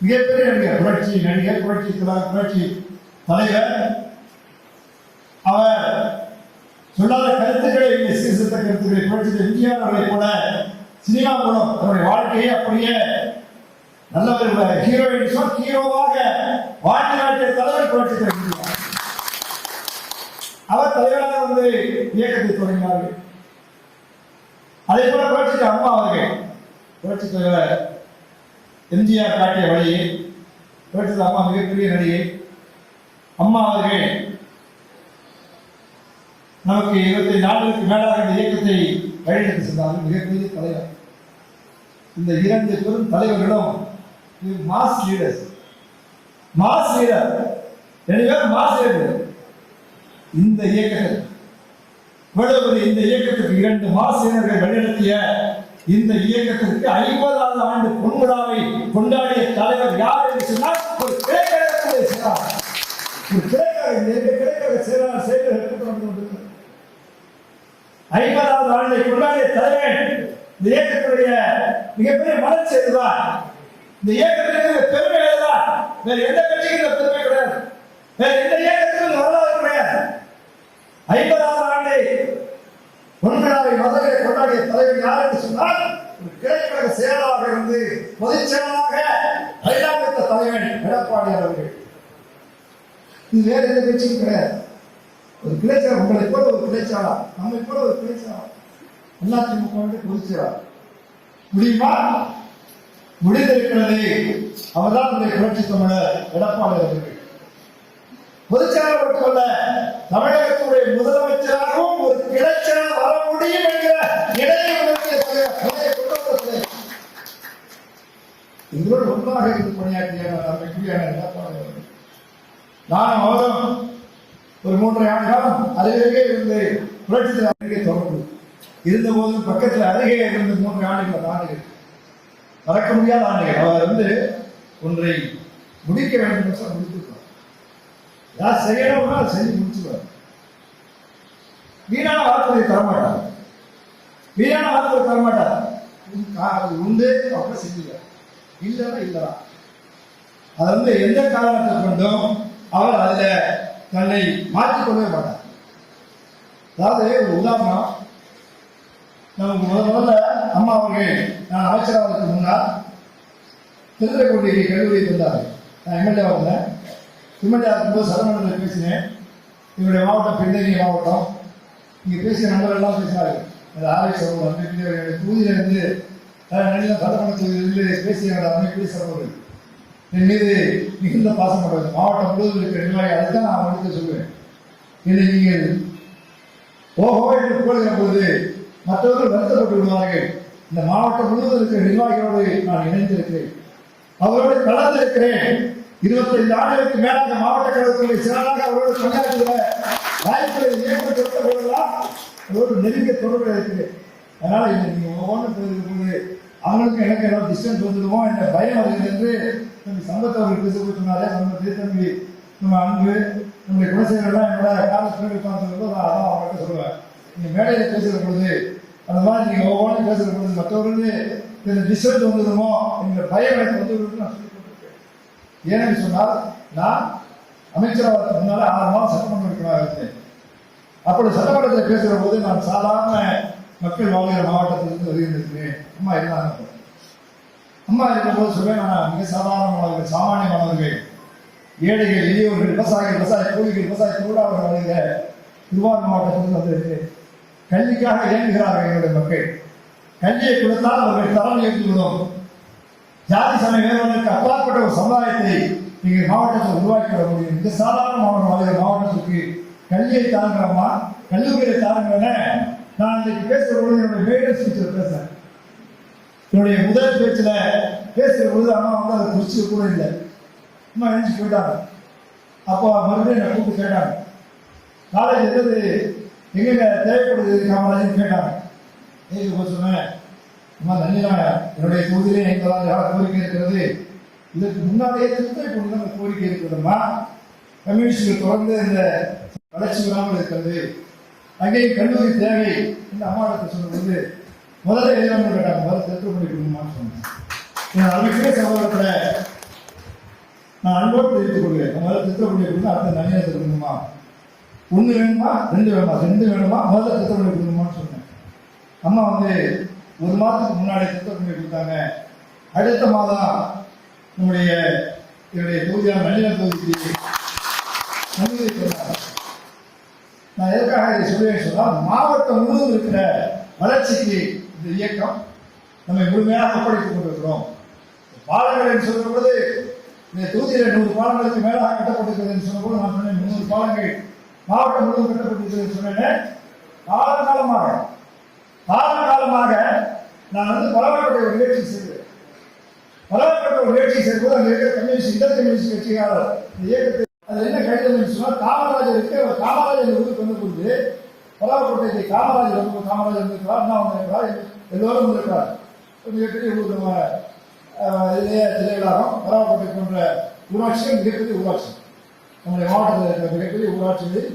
மிகப்பெரிய நடிகர் புரட்சி நடிகர் புரட்சி புரட்சி தலைவர். அவர் சொல்லாத கருத்துக்களை இங்கே சீர்திருத்த கருத்துக்களை புரட்சி எம்ஜிஆர் போல சினிமா மூலம் தன்னுடைய வாழ்க்கையை அப்படியே நல்ல ஒரு ஹீரோயின் சொல் ஹீரோவாக வாழ்க்கை நாட்டிய தலைவர் புரட்சி எம்ஜிஆர். அவர் தலைவராக வந்து இயக்கத்தை தொடங்கினார்கள். அதே போல புரட்சி அம்மா அவர்கள் புரட்சி தலைவர் எம்ஜிஆர் காட்டிய வழியை புரட்சி அம்மா மிகப்பெரிய நடிகை. அம்மா அவர்கள் நமக்கு இருபத்தி நான்குக்கு மேலாக இந்த இயக்கத்தை வழிநடத்தி சென்றார்கள். மிகப்பெரிய தலைவர். இந்த இரண்டு பெரும் தலைவர்களும் மாஸ் லீடர்ஸ் மாஸ் லீடர் பேரும் மாஸ் லீடர் இந்த இயக்கத்தில் இவ்வளவு இந்த இயக்கத்துக்கு இரண்டு மாசினர்கள் வழிநடத்திய இந்த இயக்கத்திற்கு ஐம்பதாவது ஆண்டு பொன்விழாவை கொண்டாடிய தலைவர் யார் என்று சொன்னால் ஒரு ஒரு கிளைக்கழக இந்த கிளைக்கழக செயலாளர் செயலர் ஐம்பதாவது ஆண்டை கொண்டாடிய தலைவன் இந்த இயக்கத்துடைய மிகப்பெரிய மலர்ச்சி இதுதான் இந்த இயக்கத்திற்கு பெருமை இதுதான் வேற எந்த கட்சிக்கும் இந்த பெருமை கிடையாது. வேற எந்த இயக்கத்துக்கும் வரலாறு கிடையாது. ஐம்பதாவது ஆண்டை பொன்விழாவை மதுரையை கொண்டாடிய தலைவர் யார் என்று சொன்னால் ஒரு செயலாளராக இருந்து பொதுச் செயலாளராக ஐந்தாமித்த தலைவன் எடப்பாடி அவர்கள். இது வேற எந்த கட்சியும் கிடையாது. ஒரு கிளைச்சாளர் உங்களை போல ஒரு கிளைச்சாளர் நம்மை போல ஒரு கிளைச்சாளர் அதிமுக பொதுச் செயலாளர் முடியுமா? முடிந்திருக்கிறது. அவர்தான் நம்முடைய புரட்சி தமிழர் எடப்பாடி அவர்கள். பொதுச்செயலாளர் மட்டுமல்ல தமிழகத்துடைய முதலமைச்சராகவும் ஒரு கிளைச்சலாளர் வர முடியும் என்கிற நிலையை உணர்த்திய தலைவர், நிலையை கொண்டு வந்த தலைவர். எங்களோடு ஒன்றாக இருந்து பணியாற்றிய நம்முடைய எடப்பாடி அவர்கள் நான் அவரும் ஒரு மூன்றரை ஆண்டு காலம் அருகே இருந்து புரட்சி அருகே தொடர்பு. இருந்த போதும் பக்கத்தில் அருகே இருந்து மூன்று ஆண்டுகள் ஆண்டுகள். மறக்க முடியாத ஆண்டுகள். அவர் வந்து ஒன்றை முடிக்க வேண்டும் என்று சொன்னால் முடித்திருப்பார் யார் அதை செஞ்சு முடிச்சுடுவார் வீணான வார்த்தையை தரமாட்டார். வீணான வார்த்தையை தரமாட்டார். உண்டு அப்படின்னு செஞ்சுவார் இல்லைன்னா இல்லைதான் அது வந்து எந்த காரணத்தை கொண்டும்? அவர் அதுல தன்னை மாற்றிக்கொள்ளவே மாட்டார். அதாவது ஒரு உதாரணம். நமக்கு முதல் முதல்ல அம்மா அவர்கள் நான் அமைச்சராவதற்கு முன்னால் திருத்துறைப்பூண்டி கல்லூரி தந்தார் நான் எம்எல்ஏ வந்தேன் எம்எல்ஏ இருக்கும்போது சட்டமன்றத்தில் பேசினேன். இவருடைய மாவட்டம் பின்னணிய மாவட்டம். இங்கே பேசிய நண்பர்கள்லாம் பேசினார்கள். அது ஆர்எஸ் அவர்கள் அமைப்பில் தொகுதியில் இருந்து நல்ல சட்டமன்ற தொகுதியிலிருந்து பேசிய அமைப்பு அமைப்பில் என் மீது மிகுந்த பாசம் கொண்டது மாவட்டம் முழுவதும் இருக்கிற நிர்வாகி அதுதான் நான் அவனுக்கு சொல்லுவேன் இதை நீங்கள் ஓஹோ என்று கூறுகிற போது மற்றவர்கள் வருத்தப்பட்டு விடுவார்கள். இந்த மாவட்டம் முழுவதும் இருக்கிற நிர்வாகியோடு நான் இணைந்திருக்கிறேன். அவரோடு கலந்திருக்கிறேன். இருபத்தைந்து ஆண்டுகளுக்கு மேலாக மாவட்ட கழகத்துடைய சிறனாக அவரோடு பணியாற்றுகிற வாய்ப்புகளை ஏற்படுத்த போதெல்லாம் அவரோடு நெருங்கிய தொடர்பு இருக்கிறேன். அதனால இதை நீங்க ஒவ்வொன்றும் போது அவங்களுக்கு எனக்கு ஏதாவது டிஸ்டன்ஸ் வந்துடுமோ என்ற பயம் வருகிறது என்று சம்பத் அவர்கள் பேசும்போது சொன்னாரே நம்ம திருத்தம்பி நம்ம அன்பு நம்முடைய குலசேகரெல்லாம் என்னோட காலத்தில் நான் அதான் அவங்கள்ட்ட சொல்லுவேன் நீங்கள் மேடையில் பேசுகிற பொழுது அந்த மாதிரி நீங்கள் ஒவ்வொன்றும் பேசுகிற பொழுது மற்றவர்களுக்கு இந்த டிஸ்டன்ஸ் வந்துடுமோ என்ற பயம் எனக்கு வந்து நான் சொல்லிக் கொண்டிருக்கேன் சொன்னால் நான் அமைச்சராக முன்னால ஆறு மாதம் சட்டமன்ற உறுப்பினராக இருந்தேன் அப்படி சட்டமன்றத்தில் பேசுகிற போது நான் சாதாரண மக்கள் வாழ்கிற மாவட்டத்திலிருந்து வருகின்றிருக்கிறேன் அம்மா இருந்தாங்க அம்மா இருக்கும்போது சொல்வேன் நான் மிக சாதாரணமானவர்கள் சாமானியமானவர்கள் ஏழைகள் எளியவர்கள் விவசாயிகள் விவசாய கூலிகள் விவசாய தொழிலாளர்கள் வருகிற திருவாரூர் மாவட்டத்தில் வந்திருக்கு. கல்விக்காக இயங்குகிறார்கள் எங்களுடைய மக்கள். கல்வியை கொடுத்தால் அவர்கள் தரம் இயங்கிவிடும் ஜாதி சமய வேறுகளுக்கு அப்பாற்பட்ட ஒரு சமுதாயத்தை நீங்கள் மாவட்டத்தில் உருவாக்கி வர முடியும். இந்த சாதாரண மாவட்டம் வாழ்கிற மாவட்டத்துக்கு கல்வியை தாங்குறோமா? கல்லூரியை தாங்குறேன்னு நான் இன்னைக்கு பேசுகிற பொழுது என்னுடைய மேடல் பேசுறேன் என்னுடைய முதல் பேச்சில் பேசுகிற பொழுது அம்மா வந்து அதை குறிச்சு கூட இல்லை. அம்மா எழுந்து போயிட்டாங்க. அப்போ மறுபடியும் என்னை கூப்பிட்டு கேட்டாங்க. காலேஜ் எதாவது எங்கெங்க தேவைப்படுது? காமராஜன் கேட்டாங்க. ஏது போய் சொன்னேன் அம்மா தண்ணினா என்னுடைய தொகுதியிலே எங்களால் யார் கோரிக்கை இருக்கிறது? இதற்கு முன்னாலேயே இருந்து இப்போ நம்ம கோரிக்கை இருக்கிறதுமா? கம்யூனிஸ்டுகள் தொடர்ந்து இந்த வளர்ச்சி வராமல் இருக்கிறது. அங்கேயும் கல்லூரி தேவை இந்த அம்மாவிடத்தை சொன்னபோது முதல்ல எழுதணும்னு கேட்டாங்க முதல்ல திருத்தம் பண்ணி கொடுங்கம்மான்னு சொன்னேன். என் அருமைக்குரிய சகோதரத்தில் நான் அன்போடு தெரிவித்துக் கொள்கிறேன். முதல்ல திட்டப்படி கொடுங்க அடுத்த நன்னியத்தை திருக்கணுமா ஒன்று வேணுமா ரெண்டு வேணுமா? ரெண்டு வேணுமா? முதல்ல திட்டப்படி கொடுங்கம்மான்னு சொன்னேன். அம்மா வந்து ஒரு மாதத்துக்கு முன்னாடி திட்டப்படி கொடுத்தாங்க. அடுத்த மாதம் நம்முடைய என்னுடைய தொகுதியான நன்னில தொகுதிக்கு நன்னிலை நான் எதுக்காக இதை சொல்லுவேன் சொன்னால் மாவட்டம் முழுவதும் இருக்கிற வளர்ச்சிக்கு இந்த இயக்கம் நம்மை முழுமையாக ஒப்படைத்துக் கொண்டிருக்கிறோம். பாலங்கள் என்று சொல்லும் பொழுது இந்த தொகுதியில் நூறு பாலங்களுக்கு மேலாக கட்டப்பட்டிருக்கிறது என்று சொன்னபோது நான் சொன்னேன் முன்னூறு பாலங்கள் மாவட்டம் முழுவதும் கட்டப்பட்டிருக்கிறது சொன்னேன். காலகாலமாக காலகாலமாக நான் வந்து பலவற்றை ஒரு நிகழ்ச்சி செய்தேன். பலவற்ற ஒரு நிகழ்ச்சி செய்யும்போது அங்கே இருக்கிற கம்யூனிஸ்ட் இந்திய கம்யூனிஸ்ட் கட்சியாளர் இந்த இயக்கத்தை அது என்ன கடிதம் என்று சொன்னால் காமராஜருக்கு அவர் காமராஜர் ஊருக்கு வந்து கொண்டு பலவக்கோட்டை காமராஜர் வந்து காமராஜர் வந்திருக்கிறார் அண்ணா வந்திருக்கிறார் எல்லோரும் இருக்கிறார் மிகப்பெரிய ஊர் நம்ம அஹ், இளைய திரையிலாரம் பலவக்கோட்டை போன்ற ஊராட்சியும் மிகப்பெரிய ஊராட்சி. நம்முடைய மாவட்டத்தில் இருக்கிற மிகப்பெரிய ஊராட்சிகளில்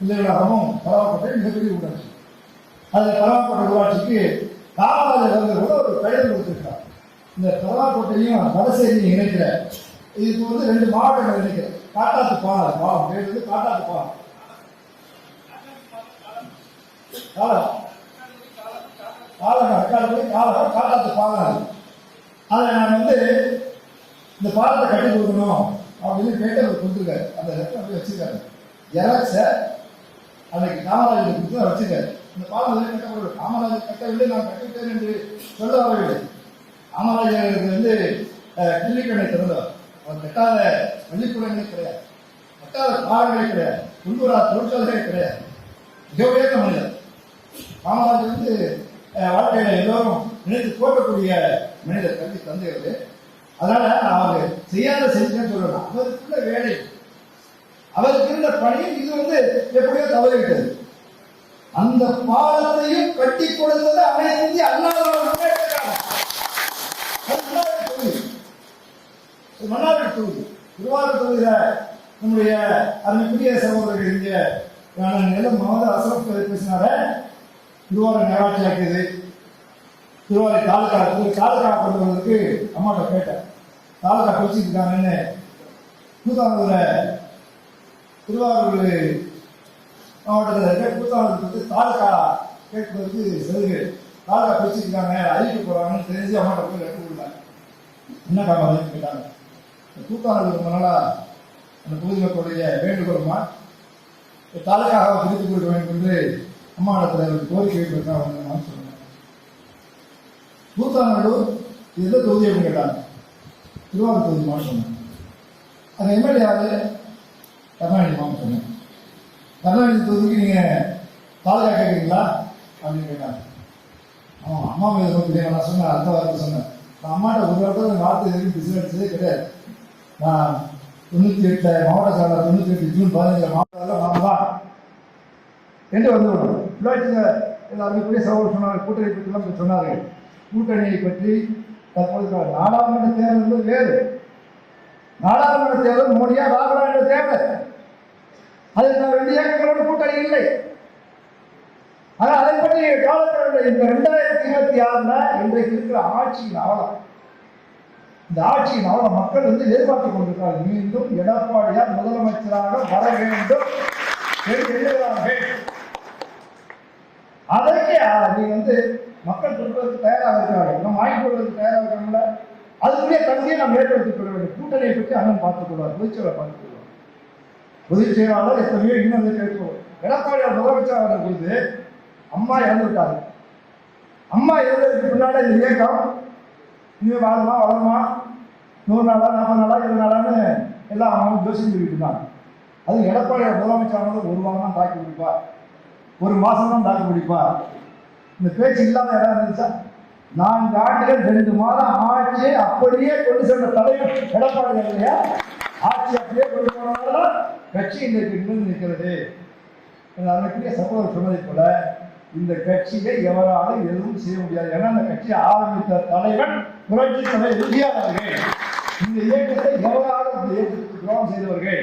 இளையலாரமும் பலவக்கோட்டை மிகப்பெரிய ஊராட்சி. அதில் பலவக்கோட்டை ஊராட்சிக்கு காமராஜர் வந்து கூட ஒரு கடிதம் கொடுத்திருக்கிறார். இந்த பலவக்கோட்டையும் வடசேரியும் இணைக்கிற இதுக்கு வந்து ரெண்டு மாவட்டங்கள் இணைக்கிற. காட்டாத்து பாலம் பாலம் பேர் வந்து காட்டாத்து பாலம். காலம் காலம் அக்காலப்படி காலம் காட்டாத்து பாலம் அதை நான் வந்து இந்த பாலத்தை கட்டி கொடுக்கணும் அப்படின்னு கேட்டு அவர் கொடுத்துருக்காரு. அந்த லெட்டர் அப்படி வச்சிருக்காரு. எலக்ஸ அன்னைக்கு காமராஜர் கொடுத்து அவர் வச்சிருக்காரு. இந்த பாலம் வந்து கட்டப்படவில்லை காமராஜர் கட்டவில்லை நான் கட்டிவிட்டேன் என்று சொல்ல வரவில்லை காமராஜருக்கு வந்து கிள்ளிக்கண்ணை திறந்தவர். அவர் கட்டாத பள்ளிக்கூடங்களே கிடையாது. கட்டாத பாடங்களே கிடையாது. உள்ளூரா தொழிற்சாலைகளே கிடையாது. மிக உயர்ந்த மனிதர். காமராஜர் வந்து வாழ்க்கையில எல்லோரும் நினைத்து போற்றக்கூடிய மனிதர் கல்வி தந்தைகள் அதனால அவர் செய்யாத செஞ்சுன்னு சொல்லலாம் அவருக்குள்ள வேலை. அவருக்கு இருந்த பணி இது வந்து எப்படியோ தவறிவிட்டது. அந்த பாலத்தையும் கட்டி கொடுத்தது அனைத்து இந்திய அண்ணா தொகுதி. திருவாரூர் தொகுதியில நம்முடைய அருமைக்குரிய சகோதரர்கள் நிலம் மகத அசரப் பேசினார. திருவாரூர் நகராட்சி ஆக்கியது. திருவாரூர் தாலுகா திரு தாலுகா பண்ணுவதற்கு அம்மாட்ட கேட்டேன். தாலுகா பிரிச்சுட்டு இருக்காங்கன்னு. திருவாரூர் மாவட்டத்தில் இருக்க கூத்தானூர் வந்து தாலுகா கேட்பதற்கு செலுகு தாலுகா பிரிச்சுட்டு இருக்காங்க. அறிவிக்க போறாங்கன்னு தெரிஞ்சு அம்மாட்ட போய் லெட்டர் கொடுத்தாங்க என்ன காரணம் கேட்டாங்க. இந்த கூத்தானூர் ரொம்ப நாளா அந்த பொது மக்களுடைய வேண்டுகோளுமா? இந்த தாலுகாவை பிரித்து கொடுக்க வேண்டும் என்று அம்மா இடத்துல ஒரு கோரிக்கை வைப்பதற்காக அவங்க சொன்னாங்க கூத்தாநல்லூர் இது எந்த தொகுதி அப்படின்னு கேட்டாங்க? திருவாரூர் தொகுதி மான்னு சொன்னாங்க. அந்த எம்எல்ஏ யாரு கருணாநிதி மான்னு சொன்னேன் கருணாநிதி தொகுதிக்கு நீங்கள் தாலுகா கேட்குறீங்களா? அப்படின்னு கேட்டாங்க. அவன் அம்மா மீது ரொம்ப தெரியும் நான் சொன்னேன் அந்த வார்த்தை சொன்னேன். நான் அம்மாட்ட ஒரு வார்த்தை வார்த்தை எதுவும் விசாரிச்சதே கிடையாது. நான் தொண்ணூற்றி எட்டு மாவட்ட செயலாளர் தொண்ணூற்றி எட்டு ஜூன் பதினஞ்சு மாவட்டத்தில் நான் தான் என்று வந்து விடும் எல்லாருமே கூட சகோதரர் சொன்னார்கள் கூட்டணி பற்றிலாம் சொன்னார்கள் கூட்டணியை பற்றி தற்போது நாடாளுமன்ற தேர்தல் என்பது வேறு. நாடாளுமன்ற தேர்தல் மோடியா ராகுலா என்ற தேர்தல். அதில் நான் ரெண்டு இயக்கங்களோடு கூட்டணி இல்லை. ஆனால் அதை பற்றி காலத்தில் இந்த ரெண்டாயிரத்தி இருபத்தி ஆறுல இன்றைக்கு இருக்கிற ஆட்சியின் அவலம் இந்த ஆட்சியின் அவலம் மக்கள் வந்து எதிர்பார்த்துக் கொண்டிருக்கிறார்கள். மீண்டும் எடப்பாடியார் முதலமைச்சராக வர வேண்டும். என்று அதற்கே நீ வந்து மக்கள் கொடுப்பதற்கு தயாராக இருக்கிறார்கள் நம்ம வாங்கி கொள்வதற்கு தயாராக இருக்காங்கள அதுக்குரிய தகுதியை நாம் ஏற்படுத்திக் கொள்ள வேண்டும். கூட்டணியை பற்றி அண்ணன் பார்த்துக் கொள்வார் பொதுச்செயலாளர் பார்த்துக் கொள்வார் பொதுச் செயலாளர் எத்தனையோ இன்னும் வந்து கேட்போம். எடப்பாடியார் முதலமைச்சர் ஆகிற பொழுது அம்மா இறந்துவிட்டாங்க அம்மா இறந்ததுக்கு பின்னாடி இந்த இயக்கம் இனிமே வாழுமா வளருமா? நூறு நாளா நாற்பது நாளா இருபது நாளான்னு எல்லாம் அவங்க யோசிச்சு சொல்லிட்டு இருந்தாங்க அது எடப்பாடியார் முதலமைச்சர் ஒரு வாரம் தான் தாக்கி பிடிப்பா ஒரு மாதம் தான் தாக்கு பிடிப்பா. இந்த பேச்சு இல்லாத இடம் இருந்துச்சா? நான்கு ஆண்டுகள் ரெண்டு மாதம் ஆட்சி அப்படியே கொண்டு சென்ற தலைவர் எடப்பாடி இல்லையா ஆட்சி அப்படியே கொண்டு போனதால கட்சி இன்றைக்கு நின்று நிற்கிறது. அன்னைக்குரிய சகோதரர் சொன்னதை போல இந்த கட்சியை எவராலும் எதுவும் செய்ய முடியாது. ஏன்னா அந்த கட்சியை ஆரம்பித்த தலைவன் புரட்சி தலைவர் எம்ஜிஆர் இந்த இயக்கத்தை எவராலும் இந்த இயக்கத்துக்கு துரோகம் செய்தவர்கள்.